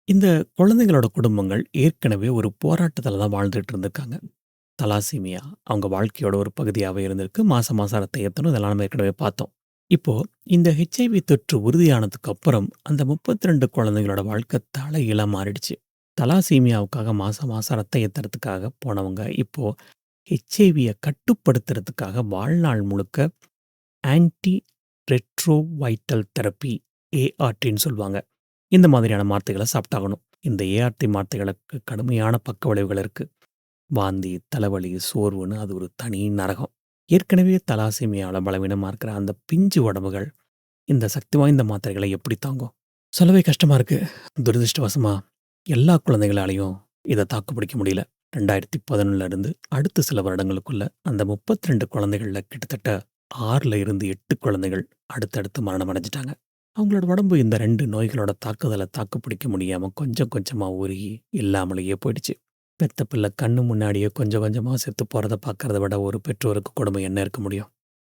இந்த குழந்தைங்களோட குடும்பங்கள் ஏற்கனவே ஒரு போராட்டத்தில் தான் வாழ்ந்துட்டு இருந்திருக்காங்க. தலாசீமியா அவங்க வாழ்க்கையோட ஒரு பகுதியாகவே இருந்திருக்கு. மாசம் மாசம் ரத்தம் ஏற்றணும் இதெல்லாம் நம்ம ஏற்கனவே பார்த்தோம். இப்போ இந்த ஹெச்.ஐ.வி தொற்று உறுதியானதுக்கு அப்புறம் அந்த முப்பத்ரெண்டு குழந்தைங்களோட வாழ்க்கை தலைகீழா மாறிடுச்சு. தலாசீமியாவுக்காக மாசம் மாசம் ரத்தம் ஏத்துறதுக்காக போனவங்க இப்போ ஹெச்ஐவியை கட்டுப்படுத்துறதுக்காக வாழ்நாள் முழுக்க ஆன்டி ரெட்ரோவைட்டல் தெரப்பி ஏஆர்டின்னு சொல்லுவாங்க. இந்த மாதிரியான மாத்திரைகள சாப்பிட்டாகணும். இந்த ஏஆர்டி மாத்திரைகளுக்கு கடுமையான பக்க விளைவுகள் இருக்கு. வாந்தி, தலைவலி, சோர்வுன்னு அது ஒரு தனி நரகம். ஏற்கனவே தலாசிமியால் பலவீனமாக இருக்கிற அந்த பிஞ்சு உடம்புகள் இந்த சக்தி வாய்ந்த மாத்திரைகளை எப்படி தாங்கும்? சொல்லவே கஷ்டமாக இருக்குது துரதிருஷ்டவசமாக எல்லா குழந்தைகளாலேயும் இதை தாக்கு பிடிக்க முடியல. 2011ல இருந்து அடுத்த சில வருடங்களுக்குள்ள அந்த 32 குழந்தைகள்ல கிட்டத்தட்ட ஆறில் இருந்து எட்டு குழந்தைகள் அடுத்தடுத்து மரணம் அடைஞ்சிட்டாங்க அவங்களோட உடம்பு இந்த ரெண்டு நோய்களோட தாக்குதலை தாக்கு பிடிக்க முடியாமல் கொஞ்சம் கொஞ்சமாக உருகி இல்லாமலேயே போயிடுச்சு. பெத்த பிள்ளை கண்ணு முன்னாடியே கொஞ்சம் கொஞ்சமாக செத்து போகிறத பார்க்கறத விட ஒரு பெற்றோருக்கு குடும்பம் என்ன இருக்க முடியும்?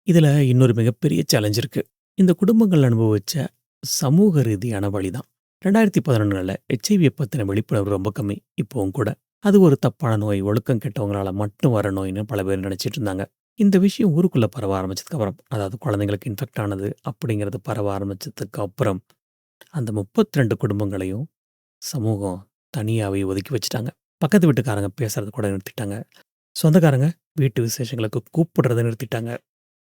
இதில் இன்னொரு மிகப்பெரிய சேலஞ்ச் இருக்கு. இந்த குடும்பங்கள் அனுபவிச்ச சமூக ரீதியான வலிதான். 2011ல ஹெச்.ஐ.விய பற்றின விழிப்புணர்வு ரொம்ப கம்மி. இப்போவும் கூட. அது ஒரு தப்பான நோய், ஒழுக்கம் கெட்டவங்களால மட்டும் வர நோய்னு பல பேர் நினைச்சிட்டு இருந்தாங்க. இந்த விஷயம் ஊருக்குள்ள பரவ ஆரம்பிச்சதுக்கு அப்புறம், அதாவது குழந்தைங்களுக்கு இன்ஃபெக்ட் ஆனது அப்படிங்கிறது பரவ ஆரம்பிச்சதுக்கு அப்புறம், அந்த 32 குடும்பங்களையும் சமூகம் தனியாகவே ஒதுக்கி வச்சுட்டாங்க. பக்கத்து வீட்டுக்காரங்க பேசுறது கூட நிறுத்திட்டாங்க. சொந்தக்காரங்க வீட்டு விசேஷங்களுக்கு கூப்பிடுறதை நிறுத்திட்டாங்க.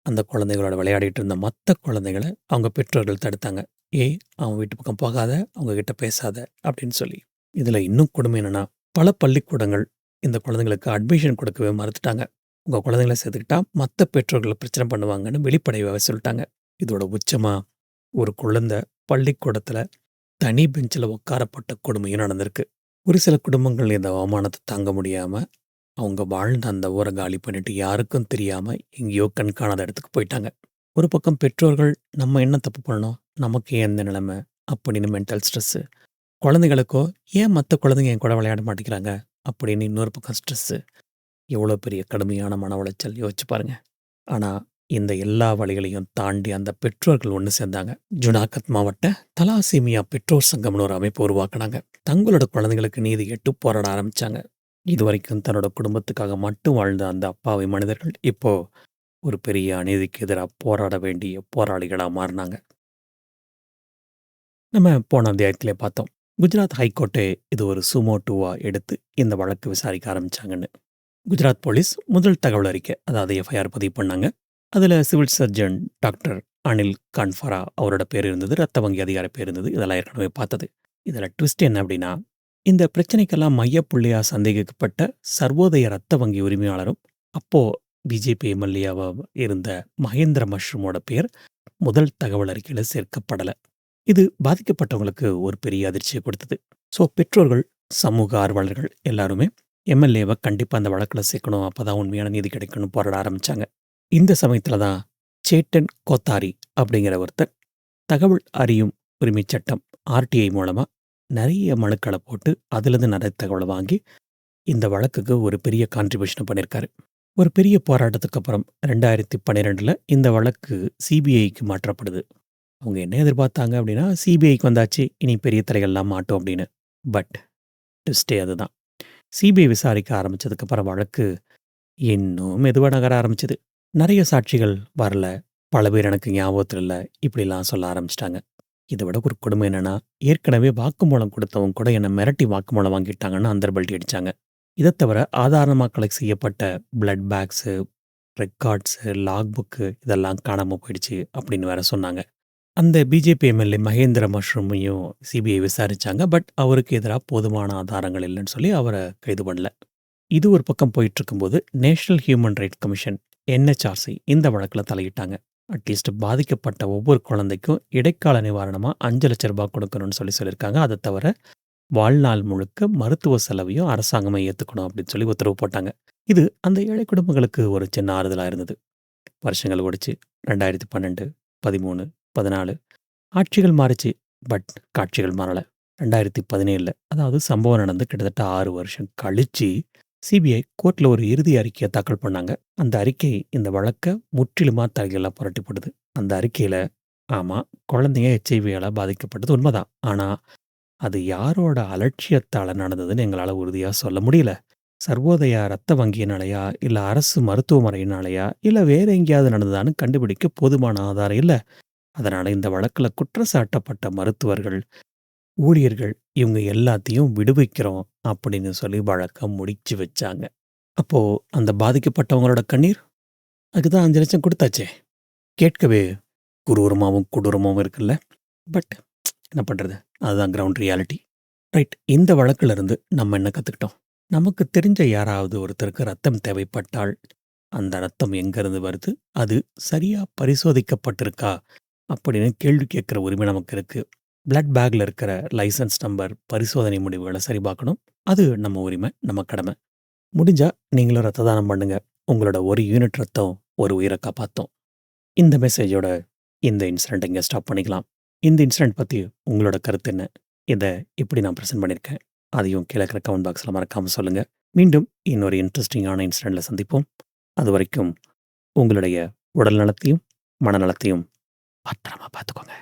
அந்த குழந்தைகளோட விளையாடிட்டு இருந்த மற்ற குழந்தைகளை அவங்க பெற்றோர்கள் தடுத்தாங்க. "ஏய் அவன் வீட்டு பக்கம் போகாத, அவங்க கிட்ட பேசாத" அப்படின்னு சொல்லி. இதில் இன்னும் கொடுமை என்னன்னா, பல பள்ளிக்கூடங்கள் இந்த குழந்தைங்களுக்கு அட்மிஷன் கொடுக்கவே மறுத்துட்டாங்க. உங்கள் குழந்தைங்கள சேர்த்துக்கிட்டா மற்ற பெற்றோர்கள் பிரச்சனை பண்ணுவாங்கன்னு வெளிப்படையாவே சொல்லிட்டாங்க. இதோட உச்சமாக ஒரு குழந்தை பள்ளிக்கூடத்தில் தனி பெஞ்சில் உட்காரப்பட்ட கொடுமையும் நடந்திருக்கு. ஒரு சில குடும்பங்கள் இந்த அவமானத்தை தாங்க முடியாமல் அவங்க வாழ்ந்த அந்த ஊரை காலி பண்ணிட்டு யாருக்கும் தெரியாமல் எங்கேயோ கண்காணாத இடத்துக்கு போயிட்டாங்க. ஒரு பக்கம் பெற்றோர்கள் நம்ம என்ன தப்பு பண்ணோம்? நமக்கு ஏன் இந்த நிலைமை? அப்படின்னு மென்டல் ஸ்ட்ரெஸ்ஸு. குழந்தைகளுக்கோ ஏன் மற்ற குழந்தைங்க என் கூட விளையாட மாட்டேங்கிறாங்க? அப்படின்னு இன்னொரு பக்கம் ஸ்ட்ரெஸ்ஸு. எவ்வளோ பெரிய கடுமையான மன உளைச்சல் யோசிச்சு பாருங்க. ஆனால் இந்த எல்லா வழிகளையும் தாண்டி அந்த பெற்றோர்கள் ஒன்று சேர்ந்தாங்க. ஜுனாகத் மாவட்ட தலாசீமியா பெற்றோர் சங்கம்னு ஒரு அமைப்பு உருவாக்குனாங்க. தங்களோட குழந்தைகளுக்கு நீதி எட்டு போராட ஆரம்பிச்சாங்க. இதுவரைக்கும் தன்னோட குடும்பத்துக்காக மட்டும் வாழ்ந்த அந்த அப்பாவி மனிதர்கள் இப்போ ஒரு பெரிய அநீதிக்கு எதிராக போராட வேண்டிய போராளிகளாக மாறினாங்க. நம்ம போன அத்தியாயத்திலே பார்த்தோம். குஜராத் ஹைகோர்ட்டு இது ஒரு சுமோ டூவாக எடுத்து இந்த வழக்கு விசாரிக்க ஆரம்பிச்சாங்கன்னு. குஜராத் போலீஸ் முதல் தகவல் அறிக்கை அதாவது எஃப்ஐஆர் பதிவு பண்ணாங்க. அதில் civil surgeon doctor Anil Kanpara அவரோட பேர் இருந்தது ரத்த வங்கி அதிகார பேர் இருந்தது இதெல்லாம் ஏற்கனவே பார்த்தது. இதில் ட்விஸ்ட் என்ன அப்படின்னா இந்த பிரச்சனைக்கெல்லாம் மையப்புள்ளியா சந்தேகிக்கப்பட்ட சர்வோதய ரத்த வங்கி உரிமையாளரும் அப்போ பிஜேபி எம்எல்ஏவாக இருந்த மகேந்திர மஷ்ரூமோட பேர் முதல் தகவல் அறிக்கையில் சேர்க்கப்படலை. இது பாதிக்கப்பட்டவங்களுக்கு ஒரு பெரிய அதிர்ச்சியை கொடுத்தது. ஸோ பெற்றோர்கள் சமூக ஆர்வலர்கள் எல்லாருமே எம்எல்ஏவை கண்டிப்பாக அந்த வழக்கில் சேர்க்கணும் அப்போ தான் உண்மையான நீதி கிடைக்கணும் போராட ஆரம்பித்தாங்க இந்த சமயத்தில் தான் சேட்டன் கோத்தாரி அப்படிங்கிற ஒருத்தர் தகவல் அறியும் உரிமை சட்டம் ஆர்டிஐ மூலமாக நிறைய மனுக்களை போட்டு அதுலேருந்து நிறைய தகவலை வாங்கி இந்த வழக்குக்கு ஒரு பெரிய கான்ட்ரிபியூஷனை பண்ணியிருக்காரு ஒரு பெரிய போராட்டத்துக்கு அப்புறம் ரெண்டாயிரத்தி பன்னிரெண்டில் இந்த வழக்கு சிபிஐக்கு மாற்றப்படுது. அவங்க என்ன எதிர்பார்த்தாங்க அப்படின்னா சிபிஐக்கு வந்தாச்சு இனி பெரிய தலைகள்லாம் மாட்டோம் அப்படின்னு. பட் ட்விஸ்டே அதுதான். சிபிஐ விசாரிக்க ஆரம்பிச்சதுக்கப்புறம் வழக்கு இன்னும் மெதுவாக நகர ஆரம்பிச்சது. நிறைய சாட்சிகள் வரல. பல பேர் எனக்கு ஞாபகத்தில் இல்லை. இப்படிலாம் சொல்ல ஆரம்பிச்சிட்டாங்க. இதை விட ஒரு கொடுமை என்னன்னா ஏற்கனவே வாக்குமூலம் கொடுத்தவங்க கூட என்னை மிரட்டி வாக்குமூலம் வாங்கிட்டாங்கன்னு அந்தர்பல்ட்டி அடிச்சாங்க. இதை தவிர ஆதாரமாக கலெக்ட் செய்யப்பட்ட blood bags records log book இதெல்லாம் காணாமல் போயிடுச்சு அப்படின்னு வேற சொன்னாங்க. அந்த பிஜேபி எம்எல்ஏ மகேந்திர மஷ்ரூமையும் சிபிஐ விசாரிச்சாங்க. பட் அவருக்கு எதிராக போதுமான ஆதாரங்கள் இல்லைன்னு சொல்லி அவரை கைது பண்ணல. இது ஒரு பக்கம் போயிட்டு இருக்கும்போது National Human Rights Commission NHRC இந்த வழக்கில் தலையிட்டாங்க. அட்லீஸ்ட் பாதிக்கப்பட்ட ஒவ்வொரு குழந்தைக்கும் இடைக்கால நிவாரணமாக அஞ்சு லட்ச ரூபாய் கொடுக்கணும்னு சொல்லி சொல்லியிருக்காங்க. அதை தவிர வாழ்நாள் முழுக்க மருத்துவ செலவையும் அரசாங்கமே ஏற்றுக்கணும் அப்படின்னு சொல்லி உத்தரவு போட்டாங்க. இது அந்த ஏழை குடும்பங்களுக்கு ஒரு சின்ன ஆறுதலாக இருந்தது. வருஷங்கள் ஓடிச்சு. ரெண்டாயிரத்தி பன்னெண்டு பதிமூணு பதினாலு. ஆட்சிகள் மாறிச்சு. பட் காட்சிகள் மாறலை. ரெண்டாயிரத்தி பதினேழில் அதாவது சம்பவம் நடந்து கிட்டத்தட்ட ஆறு வருஷம் கழிச்சு சிபிஐ கோர்ட்டில் ஒரு இறுதி அறிக்கையை தாக்கல் பண்ணாங்க. அந்த அறிக்கை இந்த வழக்கை முற்றிலுமாக தலைகளாக புரட்டிப்படுது அந்த அறிக்கையில் ஆமாம் குழந்தைங்க ஹெச்ஐவியால் பாதிக்கப்பட்டது உண்மைதான். ஆனால் அது யாரோட அலட்சியத்தால் நடந்ததுன்னு எங்களால் உறுதியாக சொல்ல முடியல. சர்வோதயா ரத்த வங்கியினாலையா இல்லை அரசு மருத்துவமனையினாலையா இல்லை வேற எங்கேயாவது நடந்ததான்னு கண்டுபிடிக்க போதுமான ஆதாரம் இல்லை. அதனால் இந்த வழக்கில் குற்றச்சாட்டப்பட்ட மருத்துவர்கள் ஊழியர்கள் இவங்க எல்லாத்தையும் விடுவிக்கிறோம் அப்படின்னு சொல்லி வழக்கம் முடிச்சு வச்சாங்க. அப்போ அந்த பாதிக்கப்பட்டவங்களோட கண்ணீர்? அதுக்கு அஞ்சு லட்சம் கொடுத்தாச்சே. கேட்கவே குரூரமாகவும் கொடூரமாகவும் இருக்குல்ல. பட் என்ன பண்ணுறது அதுதான் கிரவுண்ட் ரியாலிட்டி ரைட் இந்த வழக்கிலிருந்து நம்ம என்ன கற்றுக்கிட்டோம் நமக்கு தெரிஞ்ச யாராவது ஒருத்தருக்கு ரத்தம் தேவைப்பட்டால் அந்த ரத்தம் எங்கேருந்து வருது? அது சரியாக பரிசோதிக்கப்பட்டிருக்கா? அப்படின்னு கேள்வி கேட்குற உரிமை நமக்கு இருக்குது பிளட் பேக்ல இருக்கிற லைசன்ஸ் நம்பர் பரிசோதனை முடிவுகளை சரி பார்க்கணும். அது நம்ம உரிமை நம்ம கடமை. முடிஞ்சா நீங்களும் ரத்த தானம் பண்ணுங்க. உங்களோட ஒரு யூனிட் ரத்தம் ஒரு உயிரை காப்பாற்றும் இந்த மெசேஜோட இந்த இன்சிடென்ட் இங்கே ஸ்டாப் பண்ணிக்கலாம். இந்த இன்சிடென்ட் பற்றி உங்களோட கருத்து என்ன? இதை எப்படி நான் ப்ரெசென்ட் பண்ணியிருக்கேன். அதையும் கீழே இருக்கிற கமெண்ட் பாக்ஸில் மறக்காமல் சொல்லுங்கள் மீண்டும் இன்னொரு இன்ட்ரெஸ்டிங்கான இன்சிடெண்ட்டில் சந்திப்போம். அது வரைக்கும் உங்களுடைய உடல் நலத்தையும் மனநலத்தையும் பத்திரமா பார்த்துக்கோங்க.